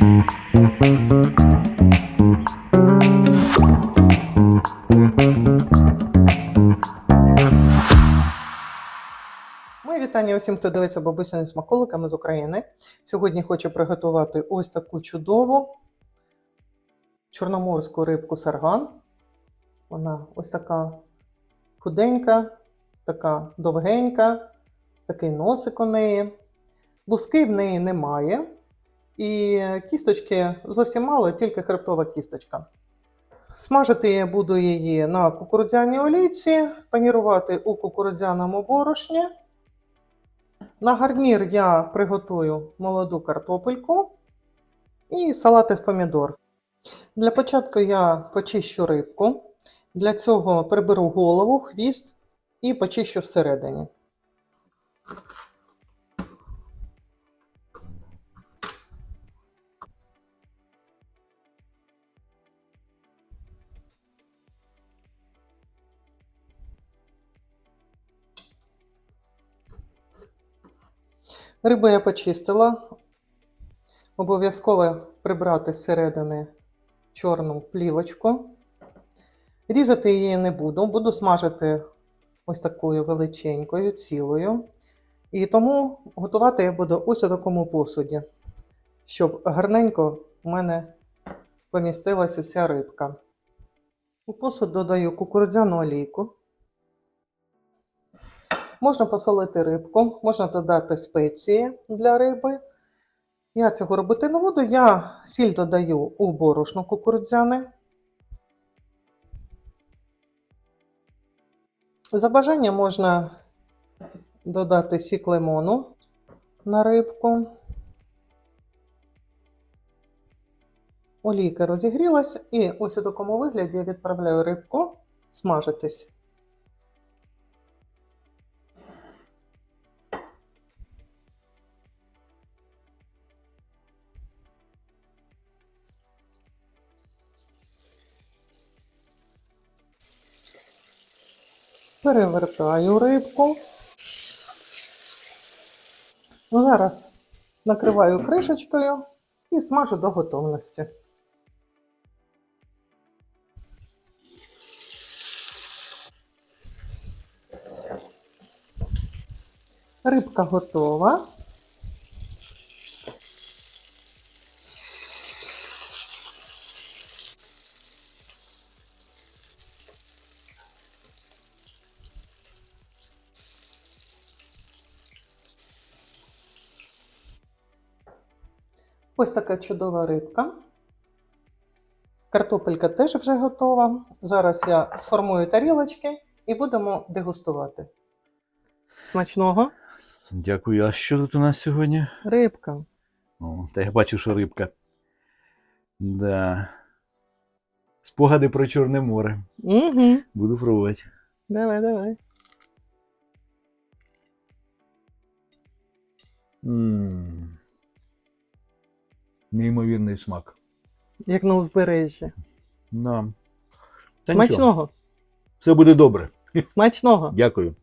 Мої вітання усім, хто дивиться бабусями смаколиками з України. Сьогодні хочу приготувати ось таку чудову чорноморську рибку сарган. Вона ось така худенька, така довгенька, такий носик у неї. Луски в неї немає. І кісточки зовсім мало, тільки хребтова кісточка. Смажити я буду її на кукурудзяній олійці, панірувати у кукурудзяному борошні. На гарнір я приготую молоду картопельку і салат із помідор. Для початку я почищу рибку. Для цього приберу голову, хвіст і почищу всередині. Рибу я почистила. Обов'язково прибрати зсередини чорну плівочку. Різати її не буду, буду смажити ось такою величенькою, цілою. І тому готувати я буду ось у такому посуді, щоб гарненько в мене помістилась уся рибка. У посуд додаю кукурудзяну олійку. Можна посолити рибку, можна додати спеції для риби. Я цього робити не буду. Я сіль додаю у борошно кукурудзяне. За бажанням можна додати сік лимону на рибку. Олійка розігрілась, і ось у такому вигляді я відправляю рибку смажитись. Перевертаю рибку. Зараз накриваю кришечкою і смажу до готовності. Рибка готова. Ось така чудова рибка. Картопелька теж вже готова. Зараз я сформую тарілочки і будемо дегустувати. Смачного. Дякую. А що тут у нас сьогодні? Рибка. О, та я бачу, що рибка. Да. Спогади про Чорне море. Угу. Буду пробувати. Давай, давай. м Неймовірний смак. Як на узбережжі. Да. Та нічого, Смачного. Все буде добре. Смачного. Дякую.